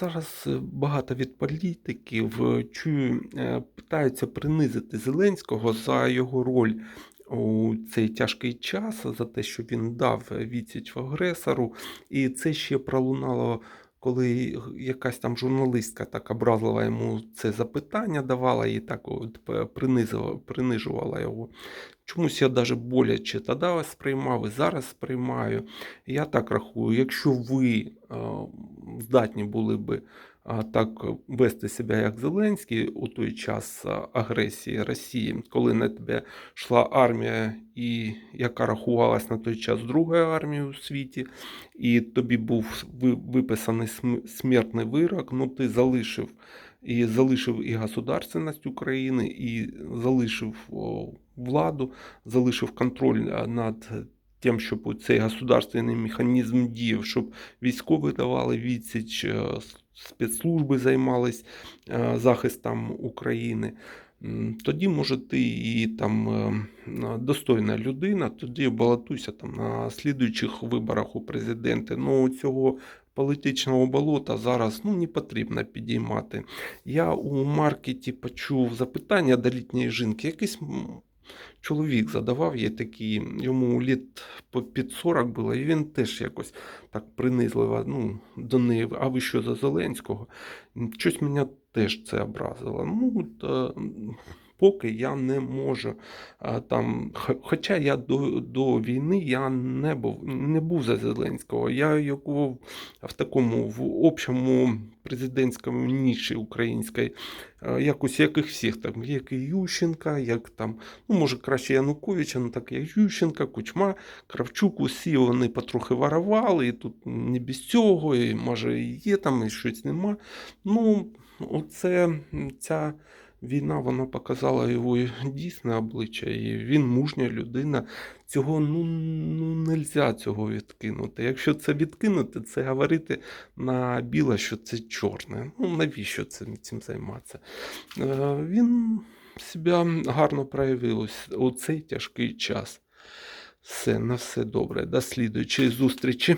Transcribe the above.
Зараз е, багато від політиків е, чую, е, питаються принизити Зеленського за його роль у цей тяжкий час, за те, що він дав відсіч агресору. І це ще пролунало, коли якась там журналістка так образливо йому це запитання давала і так от принизила, його. Чомусь я навіть боляче тоді сприймав і зараз сприймаю. Я так рахую, якщо ви здатні були би так вести себе, як Зеленський у той час агресії Росії, коли на тебе йшла армія, і яка рахувалась на той час другою армією у світі, і тобі був виписаний см- смертний вирок, ну ти залишив і залишив і государственність України, і залишив владу, залишив контроль над тим, щоб цей государственний механізм діяв, щоб військові давали відсіч, е, спецслужби займались е, захистом України. Тоді, може, ти і там е, достойна людина, тоді балотуйся там на слідуючих виборах у президенти. Ну, цього політичного болота зараз ну, не потрібно підіймати. Я у маркеті почув запитання до літньої жінки. Якийсь чоловік задавав їй такі, йому літ під 40 було, і він теж якось так принизливо ну, до неї. А ви що за Зеленського? Щось мене теж це образило. Ну, та, поки я не можу там. Хоча я до, до війни я не був, не був за Зеленського. Я його в такому в общому президентському ніші українській, якось як їх всіх, там, як і Ющенка, як там, ну може краще Януковича, ну так як Ющенка, Кучма, Кравчук, усі вони потрохи воровали, і тут не без цього, і може і є там, і щось нема. Ну, оце ця війна вона показала його дійсне обличчя, і він мужня людина. Цього ну, ну нельзя цього відкинути. Якщо це відкинути, це говорити на біле, що це чорне. Ну навіщо цим, цим займатися? Е, Він себе гарно проявив у цей тяжкий час. Все, на все добре. До слідуючої зустрічі.